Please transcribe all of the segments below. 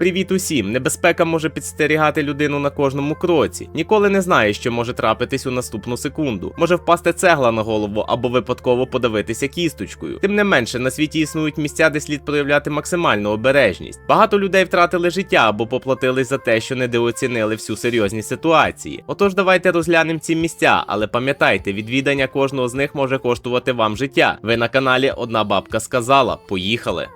Привіт усім! Небезпека може підстерігати людину на кожному кроці. Ніколи не знаєш, що може трапитись у наступну секунду. Може впасти цегла на голову або випадково подавитися кісточкою. Тим не менше, на світі існують місця, де слід проявляти максимальну обережність. Багато людей втратили життя або поплатились за те, що недооцінили всю серйозність ситуації. Отож, давайте розглянемо ці місця, але пам'ятайте, відвідання кожного з них може коштувати вам життя. Ви на каналі Одна бабка сказала. Поїхали.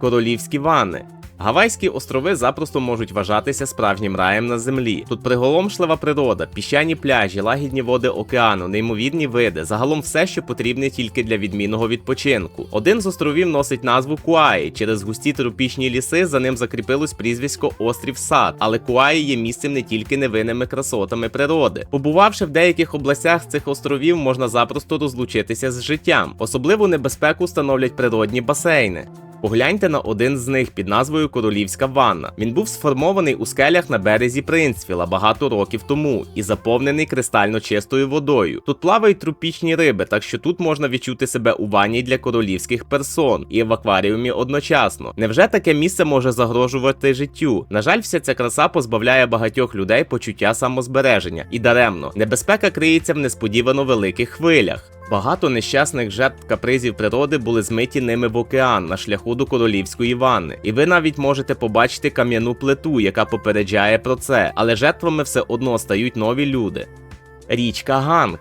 Королівські ванни. Гавайські острови запросто можуть вважатися справжнім раєм на землі. Тут приголомшлива природа, піщані пляжі, лагідні води океану, неймовірні види, загалом все, що потрібне тільки для відмінного відпочинку. Один з островів носить назву Куаї. Через густі тропічні ліси за ним закріпилось прізвисько Острів Сад. Але Куаї є місцем не тільки невинними красотами природи. Побувавши в деяких областях цих островів, можна запросто розлучитися з життям. Особливу небезпеку становлять природні басейни. Погляньте на один з них під назвою Королівська ванна. Він був сформований у скелях на березі Принцфіла багато років тому і заповнений кристально чистою водою. Тут плавають тропічні риби, так що тут можна відчути себе у ванні для королівських персон і в акваріумі одночасно. Невже таке місце може загрожувати життю? На жаль, вся ця краса позбавляє багатьох людей почуття самозбереження і даремно. Небезпека криється в несподівано великих хвилях. Багато нещасних жертв капризів природи були змиті ними в океан на шляху до королівської ванни, і ви навіть можете побачити кам'яну плиту, яка попереджає про це, але жертвами все одно стають нові люди. Річка Ганг.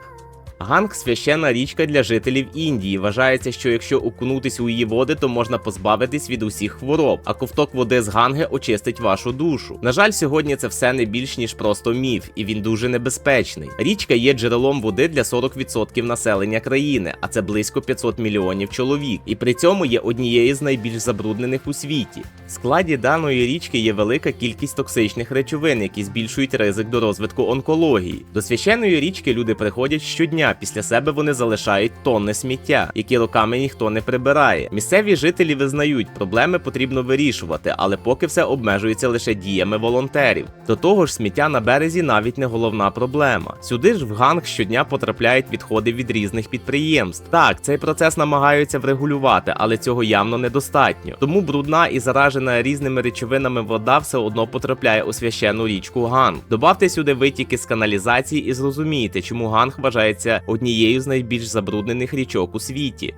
Ганг священна річка для жителів Індії. Вважається, що якщо окунутись у її води, то можна позбавитись від усіх хвороб, а ковток води з ганги очистить вашу душу. На жаль, сьогодні це все не більш ніж просто міф, і він дуже небезпечний. Річка є джерелом води для 40% населення країни, а це близько 500 мільйонів чоловік. І при цьому є однією з найбільш забруднених у світі. В складі даної річки є велика кількість токсичних речовин, які збільшують ризик до розвитку онкології. До священної річки люди приходять щодня. Після себе вони залишають тонни сміття, які роками ніхто не прибирає. Місцеві жителі визнають, проблеми потрібно вирішувати, але поки все обмежується лише діями волонтерів. До того ж, сміття на березі навіть не головна проблема. Сюди ж в ганг щодня потрапляють відходи від різних підприємств. Так, цей процес намагаються врегулювати, але цього явно недостатньо. Тому брудна і заражена різними речовинами вода все одно потрапляє у священну річку Ганг. Добавте сюди витіки з каналізації і зрозумієте, чому Ганг вважається однією з найбільш забруднених річок у світі.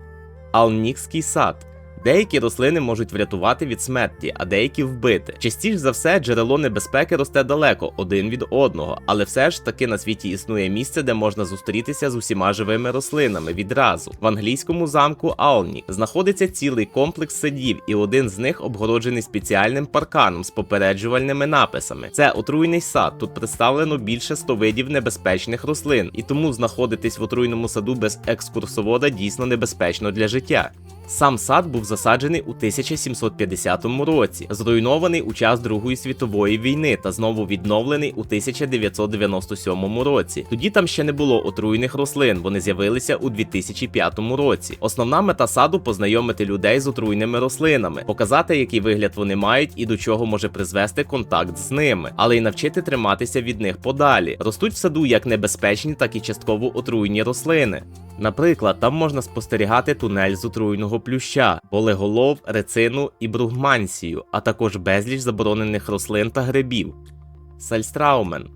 Алнікський сад. Деякі рослини можуть врятувати від смерті, а деякі вбити. Частіше за все, джерело небезпеки росте далеко один від одного, але все ж таки на світі існує місце, де можна зустрітися з усіма живими рослинами відразу. В англійському замку Алні знаходиться цілий комплекс садів, і один з них обгороджений спеціальним парканом з попереджувальними написами. Це отруйний сад. Тут представлено більше 100 видів небезпечних рослин, і тому знаходитись в отруйному саду без екскурсовода дійсно небезпечно для життя. Сам сад був засаджений у 1750 році, зруйнований у час Другої світової війни та знову відновлений у 1997 році. Тоді там ще не було отруйних рослин, вони з'явилися у 2005 році. Основна мета саду познайомити людей з отруйними рослинами, показати, який вигляд вони мають і до чого може призвести контакт з ними, але й навчити триматися від них подалі. Ростуть в саду як небезпечні, так і частково отруйні рослини. Наприклад, там можна спостерігати тунель з отруйного плюща, болеголов, рецину і бругмансію, а також безліч заборонених рослин та грибів. Сальстраумен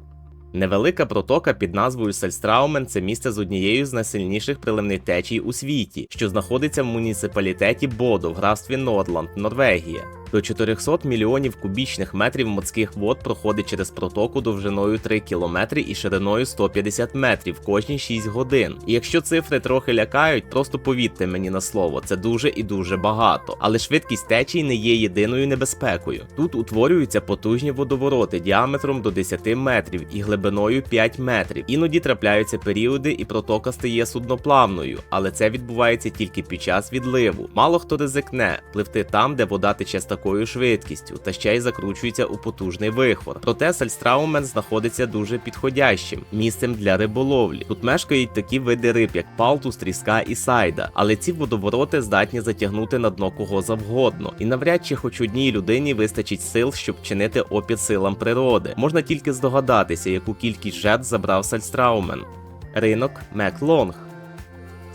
Невелика протока під назвою Сальстраумен це місце з однією з найсильніших приливних течій у світі, що знаходиться в муніципалітеті Бодо в графстві Норланд, Норвегія. До 400 мільйонів кубічних метрів морських вод проходить через протоку довжиною 3 кілометри і шириною 150 метрів кожні 6 годин. І якщо цифри трохи лякають, просто повірте мені на слово, це дуже і дуже багато. Але швидкість течій не є єдиною небезпекою. Тут утворюються потужні водовороти діаметром до 10 метрів і глибиною 5 метрів. Іноді трапляються періоди, і протока стає судноплавною, але це відбувається тільки під час відливу. Мало хто ризикне пливти там, де вода тече з такою швидкістю, та ще й закручується у потужний вихор. Проте Сальстраумен знаходиться дуже підходящим місцем для риболовлі. Тут мешкають такі види риб, як палтус, тріска і сайда, але ці водовороти здатні затягнути на дно кого завгодно, і навряд чи хоч одній людині вистачить сил, щоб чинити опір силам природи. Можна тільки здогадатися, яку кількість жертв забрав Сальстраумен. Ринок Меклонг.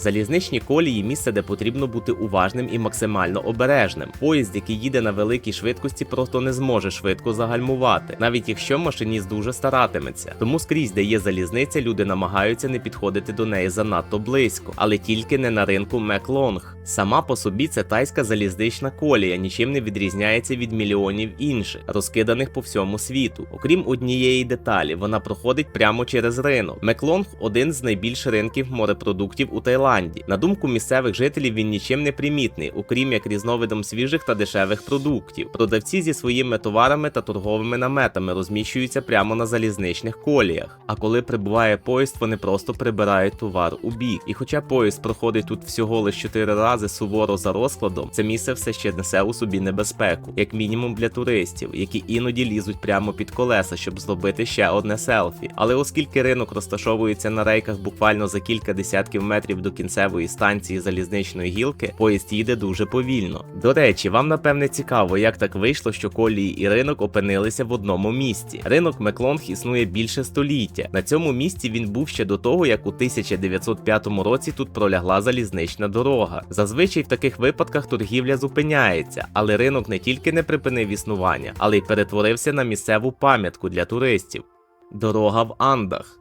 Залізничні колії місце, де потрібно бути уважним і максимально обережним. Поїзд, який їде на великій швидкості, просто не зможе швидко загальмувати, навіть якщо машиніст дуже старатиметься. Тому скрізь, де є залізниця, люди намагаються не підходити до неї занадто близько, але тільки не на ринку Меклонг. Сама по собі це тайська залізнична колія нічим не відрізняється від мільйонів інших, розкиданих по всьому світу. Окрім однієї деталі, вона проходить прямо через ринок. Меклонг один з найбільш ринків морепродуктів у Таїланді. На думку місцевих жителів, він нічим не примітний, окрім як різновидом свіжих та дешевих продуктів. Продавці зі своїми товарами та торговими наметами розміщуються прямо на залізничних коліях. А коли прибуває поїзд, вони просто прибирають товар у бік. І хоча поїзд проходить тут всього лише 4 рази суворо за розкладом, це місце все ще несе у собі небезпеку, як мінімум для туристів, які іноді лізуть прямо під колеса, щоб зробити ще одне селфі. Але оскільки ринок розташовується на рейках буквально за кілька десятків метрів до кінцевої станції залізничної гілки, поїзд їде дуже повільно. До речі, вам напевне цікаво, як так вийшло, що колії і ринок опинилися в одному місці. Ринок Меклонг існує більше століття. На цьому місці він був ще до того, як у 1905 році тут пролягла залізнична дорога. Зазвичай в таких випадках торгівля зупиняється, але ринок не тільки не припинив існування, але й перетворився на місцеву пам'ятку для туристів. Дорога в Андах.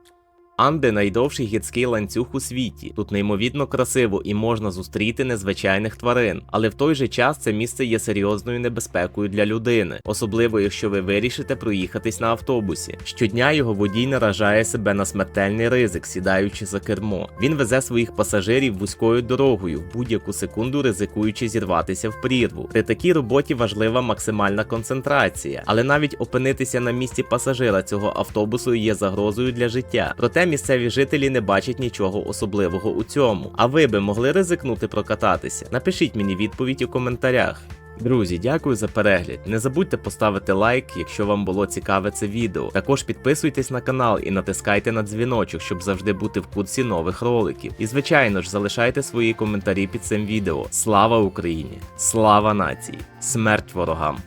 Анди найдовший гірський ланцюг у світі. Тут неймовірно красиво і можна зустріти незвичайних тварин, але в той же час це місце є серйозною небезпекою для людини, особливо якщо ви вирішите проїхатись на автобусі. Щодня його водій наражає себе на смертельний ризик, сідаючи за кермо. Він везе своїх пасажирів вузькою дорогою, в будь-яку секунду ризикуючи зірватися в прірву. При такій роботі важлива максимальна концентрація, але навіть опинитися на місці пасажира цього автобусу є загрозою для життя. Проте місцеві жителі не бачать нічого особливого у цьому. А ви би могли ризикнути прокататися? Напишіть мені відповідь у коментарях. Друзі, дякую за перегляд. Не забудьте поставити лайк, якщо вам було цікаве це відео. Також підписуйтесь на канал і натискайте на дзвіночок, щоб завжди бути в курсі нових роликів. І звичайно ж, залишайте свої коментарі під цим відео. Слава Україні! Слава нації! Смерть ворогам!